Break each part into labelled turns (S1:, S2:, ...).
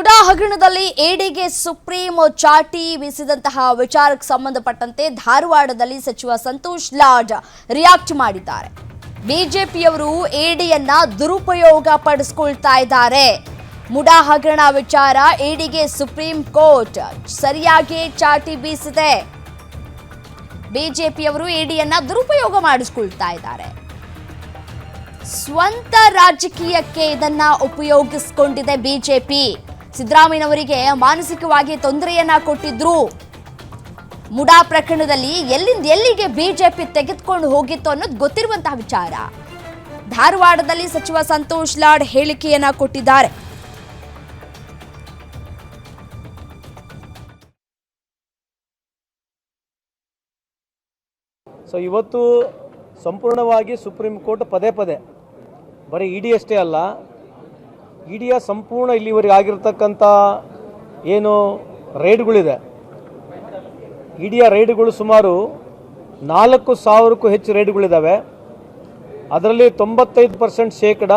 S1: ಮುಡಾ ಹಗರಣದಲ್ಲಿ ಎಡಿಗೆ ಸುಪ್ರೀಂ ಚಾಟಿ ಬೀಸಿದಂತಹ ವಿಚಾರಕ್ಕೆ ಸಂಬಂಧಪಟ್ಟಂತೆ ಧಾರವಾಡದಲ್ಲಿ ಸಚಿವ ಸಂತೋಷ್ ಲಾಡ್ ರಿಯಾಕ್ಟ್ ಮಾಡಿದ್ದಾರೆ. ಬಿಜೆಪಿಯವರು ಎಡಿಯನ್ನ ದುರುಪಯೋಗ ಪಡಿಸ್ಕೊಳ್ತಾ ಇದ್ದಾರೆ. ಮುಡಾ ಹಗರಣ ವಿಚಾರ ಎಡಿಗೆ ಸುಪ್ರೀಂ ಕೋರ್ಟ್ ಸರಿಯಾಗಿ ಚಾಟಿ ಬೀಸಿದೆ. ಬಿಜೆಪಿಯವರು ಎಡಿಯನ್ನ ದುರುಪಯೋಗ ಮಾಡಿಸ್ಕೊಳ್ತಾ ಇದ್ದಾರೆ. ಸ್ವಂತ ರಾಜಕೀಯಕ್ಕೆ ಇದನ್ನ ಉಪಯೋಗಿಸಿಕೊಂಡಿದೆ ಬಿಜೆಪಿ. ಸಿದ್ದರಾಮಯ್ಯನವರಿಗೆ ಮಾನಸಿಕವಾಗಿ ತೊಂದರೆಯನ್ನ ಕೊಟ್ಟಿದ್ರು. ಮುಡಾ ಪ್ರಕರಣದಲ್ಲಿ ಎಲ್ಲಿಂದ ಎಲ್ಲಿಗೆ ಬಿಜೆಪಿ ತೆಗೆದುಕೊಂಡು ಹೋಗಿತ್ತು ಅನ್ನೋದು ಗೊತ್ತಿರುವಂತಹ ವಿಚಾರ. ಧಾರವಾಡದಲ್ಲಿ ಸಚಿವ ಸಂತೋಷ್ ಲಾಡ್ ಹೇಳಿಕೆಯನ್ನ ಕೊಟ್ಟಿದ್ದಾರೆ.
S2: ಸೊ ಇವತ್ತು ಸಂಪೂರ್ಣವಾಗಿ ಸುಪ್ರೀಂ ಕೋರ್ಟ್ ಪದೇ ಪದೇ, ಬರೀ ಇ ಡಿ ಅಷ್ಟೇ ಅಲ್ಲ ಇಡಿಯ ಸಂಪೂರ್ಣ ಇಲ್ಲಿವರೆಗೆ ಆಗಿರ್ತಕ್ಕಂಥ ಏನು ರೈಡ್ಗಳಿದೆ. ಇಡಿಯ ರೈಡ್ಗಳು ಸುಮಾರು ನಾಲ್ಕು ಸಾವಿರಕ್ಕೂ ಹೆಚ್ಚು ರೈಡ್ಗಳಿದ್ದಾವೆ ಅದರಲ್ಲಿ ತೊಂಬತ್ತೈದು ಪರ್ಸೆಂಟ್ ಶೇಕಡ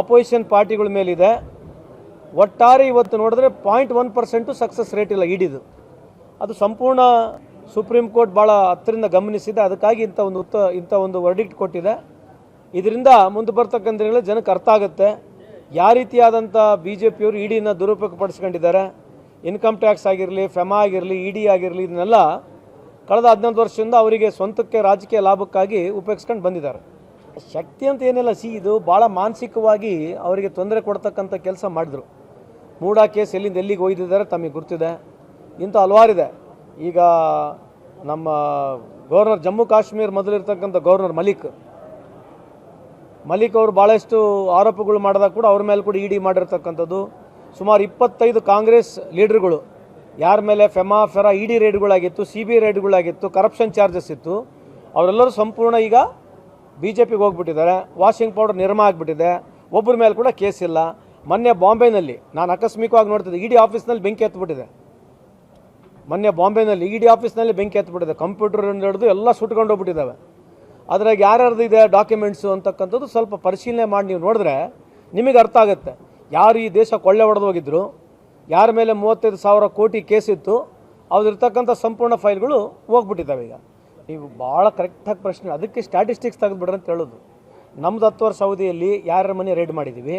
S2: ಅಪೋಸಿಷನ್ ಪಾರ್ಟಿಗಳ ಮೇಲಿದೆ. ಒಟ್ಟಾರೆ ಇವತ್ತು ನೋಡಿದ್ರೆ point one percent success rate ಇಲ್ಲ ಇಡಿದು. ಅದು ಸಂಪೂರ್ಣ ಸುಪ್ರೀಂ ಕೋರ್ಟ್ ಭಾಳ ಹತ್ತರಿಂದ ಗಮನಿಸಿದೆ. ಅದಕ್ಕಾಗಿ ಇಂಥ ಒಂದು ಉತ್ತ ಇಂಥ ಒಂದು ವರ್ಡಿಕ್ಟ್ ಕೊಟ್ಟಿದೆ. ಇದರಿಂದ ಮುಂದೆ ಬರ್ತಕ್ಕಂಥ ಜನಕ್ಕೆ ಅರ್ಥ ಆಗುತ್ತೆ. ಯಾವ ರೀತಿಯಾದಂಥ ಬಿ ಜೆ ಪಿಯವರು ದುರುಪಯೋಗ ಪಡ್ಸ್ಕೊಂಡಿದ್ದಾರೆ ಇನ್ಕಮ್ ಟ್ಯಾಕ್ಸ್ ಆಗಿರಲಿ, ಫೆಮಾ ಆಗಿರಲಿ ಇ ಡಿ ಆಗಿರಲಿ, ಇದನ್ನೆಲ್ಲ ಕಳೆದ ಹದಿನೈದು ವರ್ಷದಿಂದ ಅವರಿಗೆ ಸ್ವಂತಕ್ಕೆ ರಾಜಕೀಯ ಲಾಭಕ್ಕಾಗಿ ಉಪಯೋಗಿಸ್ಕೊಂಡು ಬಂದಿದ್ದಾರೆ. ಶಕ್ತಿ ಅಂತ ಏನಿಲ್ಲ, ಸಿ, ಇದು ಭಾಳ ಮಾನಸಿಕವಾಗಿ ಅವರಿಗೆ ತೊಂದರೆ ಕೊಡ್ತಕ್ಕಂಥ ಕೆಲಸ ಮಾಡಿದ್ರು. ಮೂಡಾ ಕೇಸ್ ಎಲ್ಲಿಂದ ಎಲ್ಲಿಗೆ ಒಯ್ದಿದ್ದಾರೆ ತಮಗೆ ಗುರ್ತಿದೆ. ಇಂಥ ಹಲವಾರಿದೆ ಈಗ ನಮ್ಮ ಗವರ್ನರ್ ಜಮ್ಮು ಕಾಶ್ಮೀರ ಮೊದಲಿರ್ತಕ್ಕಂಥ ಗವರ್ನರ್ ಮಲಿಕ್ ಮಲಿಕ್ ಅವರು ಭಾಳಷ್ಟು ಆರೋಪಗಳು ಮಾಡಿದಾಗ ಕೂಡ ಅವ್ರ ಮೇಲೆ ಕೂಡ ಇಡಿ ಮಾಡಿರ್ತಕ್ಕಂಥದ್ದು. ಸುಮಾರು ಇಪ್ಪತ್ತೈದು ಕಾಂಗ್ರೆಸ್ ಲೀಡರ್ಗಳು, ಯಾರ ಮೇಲೆ ಫೆಮಾ, ಫೆರಾ ಇ ಡಿ ರೇಡ್ಗಳಾಗಿತ್ತು ಸಿ ಬಿ ರೇಡ್ಗಳಾಗಿತ್ತು ಕರಪ್ಷನ್ ಚಾರ್ಜಸ್ ಇತ್ತು. ಅವರೆಲ್ಲರೂ ಸಂಪೂರ್ಣ ಈಗ ಬಿ ಜೆ ಪಿಗೆ ಹೋಗ್ಬಿಟ್ಟಿದ್ದಾರೆ. ವಾಷಿಂಗ್ ಪೌಡರ್ ನಿರ್ಮ ಆಗಿಬಿಟ್ಟಿದೆ. ಒಬ್ಬರ ಮೇಲೆ ಕೂಡ ಕೇಸ್ ಇಲ್ಲ. ಮೊನ್ನೆ ಬಾಂಬೆನಲ್ಲಿ, ನಾನು ಆಕಸ್ಮಿಕವಾಗಿ ನೋಡ್ತಿದ್ದೆ ಇ ಡಿ ಆಫೀಸ್ನಲ್ಲಿ ಬೆಂಕಿ ಎತ್ಬಿಟ್ಟಿದೆ. ಮೊನ್ನೆ ಬಾಂಬೆನಲ್ಲಿ ಇ ಡಿ ಆಫೀಸ್ನಲ್ಲಿ ಬೆಂಕಿ ಎತ್ಬಿಟ್ಟಿದೆ. ಕಂಪ್ಯೂಟರ್ ಹಿಡಿದು ಎಲ್ಲ ಸುಟ್ಕೊಂಡು ಹೋಗ್ಬಿಟ್ಟಿದ್ದಾವೆ. ಅದ್ರಾಗ ಯಾರ್ಯಾರ್ದು ಇದೆ ಡಾಕ್ಯುಮೆಂಟ್ಸು ಅಂತಕ್ಕಂಥದ್ದು ಸ್ವಲ್ಪ ಪರಿಶೀಲನೆ ಮಾಡಿ ನೀವು ನೋಡಿದ್ರೆ ನಿಮಗೆ ಅರ್ಥ ಆಗುತ್ತೆ. ಯಾರು ಈ ದೇಶ ಕೊಳ್ಳೆ ಹೊಡೆದು ಹೋಗಿದ್ರು, ಯಾರ ಮೇಲೆ ಮೂವತ್ತೈದು ಸಾವಿರ ಕೋಟಿ ಕೇಸ್ ಇತ್ತು ಅವ್ರದಿರ್ತಕ್ಕಂಥ ಸಂಪೂರ್ಣ ಫೈಲ್ಗಳು ಹೋಗ್ಬಿಟ್ಟಿದ್ದಾವೆ ಈಗ. ನೀವು ಭಾಳ ಕರೆಕ್ಟಾಗಿ ಪ್ರಶ್ನೆ, ಅದಕ್ಕೆ ಸ್ಟ್ಯಾಟಿಸ್ಟಿಕ್ಸ್ ತೆಗೆದುಬಿಡ್ರಿ ಅಂತ ಹೇಳೋದು. ನಮ್ದು ಹತ್ತು ವರ್ಷ ಅವಧಿಯಲ್ಲಿ ಯಾರ್ಯಾರ ಮನೆ ರೈಡ್ ಮಾಡಿದ್ದೀವಿ